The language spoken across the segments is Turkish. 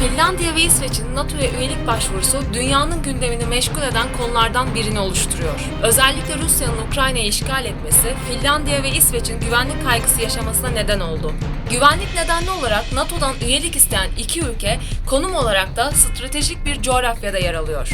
Finlandiya ve İsveç'in NATO'ya üyelik başvurusu dünyanın gündemini meşgul eden konulardan birini oluşturuyor. Özellikle Rusya'nın Ukrayna'yı işgal etmesi Finlandiya ve İsveç'in güvenlik kaygısı yaşamasına neden oldu. Güvenlik nedenli olarak NATO'dan üyelik isteyen iki ülke konum olarak da stratejik bir coğrafyada yer alıyor.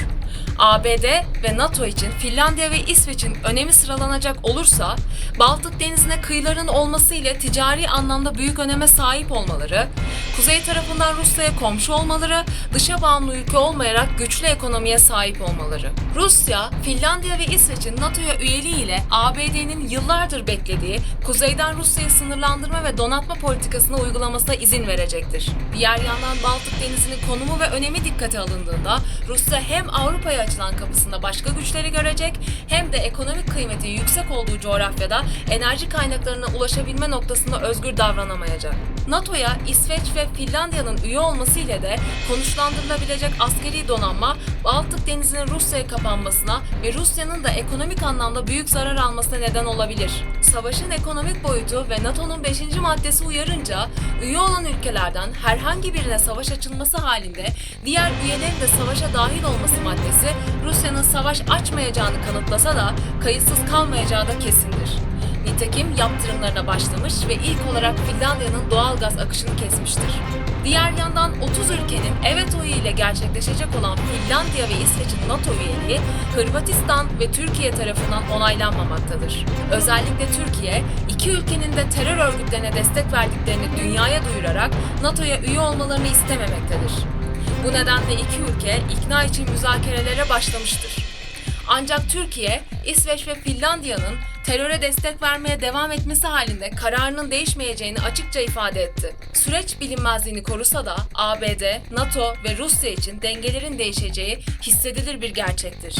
ABD ve NATO için Finlandiya ve İsveç'in önemi sıralanacak olursa, Baltık Denizi'ne kıyıların olması ile ticari anlamda büyük öneme sahip olmaları, kuzey tarafından Rusya'ya komşu olmaları, dışa bağımlı ülke olmayarak güçlü ekonomiye sahip olmaları. Rusya, Finlandiya ve İsveç'in NATO'ya üyeliği ile ABD'nin yıllardır beklediği kuzeyden Rusya'yı sınırlandırma ve donatma politikasını uygulamasına izin verecektir. Diğer yandan Baltık Denizi'nin konumu ve önemi dikkate alındığında Rusya hem Avrupa'ya açılan kapısında başka güçleri görecek hem de ekonomik kıymeti yüksek olduğu coğrafyada enerji kaynaklarına ulaşabilme noktasında özgür davranamayacak. NATO'ya İsveç ve Finlandiya'nın üye olması ile de konuşlandırılabilecek askeri donanma Baltık Denizi'nin Rusya'ya kapanmasına ve Rusya'nın da ekonomik anlamda büyük zarar almasına neden olabilir. Savaşın ekonomik boyutu ve NATO'nun 5. maddesi uyarınca üye olan ülkelerden herhangi birine savaş açılması halinde diğer üyelerin de savaşa dahil olması maddesi Rusya'nın savaş açmayacağını kanıtlasa da kayıtsız kalmayacağı da kesindir. Nitekim yaptırımlarına başlamış ve ilk olarak Finlandiya'nın doğal gaz akışını kesmiştir. Diğer yandan 30 ülkenin evet oyu ile gerçekleşecek olan Finlandiya ve İsveç'in NATO üyeliği Hırvatistan ve Türkiye tarafından onaylanmamaktadır. Özellikle Türkiye, iki ülkenin de terör örgütlerine destek verdiklerini dünyaya duyurarak NATO'ya üye olmalarını istememektedir. Bu nedenle iki ülke ikna için müzakerelere başlamıştır. Ancak Türkiye, İsveç ve Finlandiya'nın teröre destek vermeye devam etmesi halinde kararının değişmeyeceğini açıkça ifade etti. Süreç bilinmezliğini korusa da ABD, NATO ve Rusya için dengelerin değişeceği hissedilir bir gerçektir.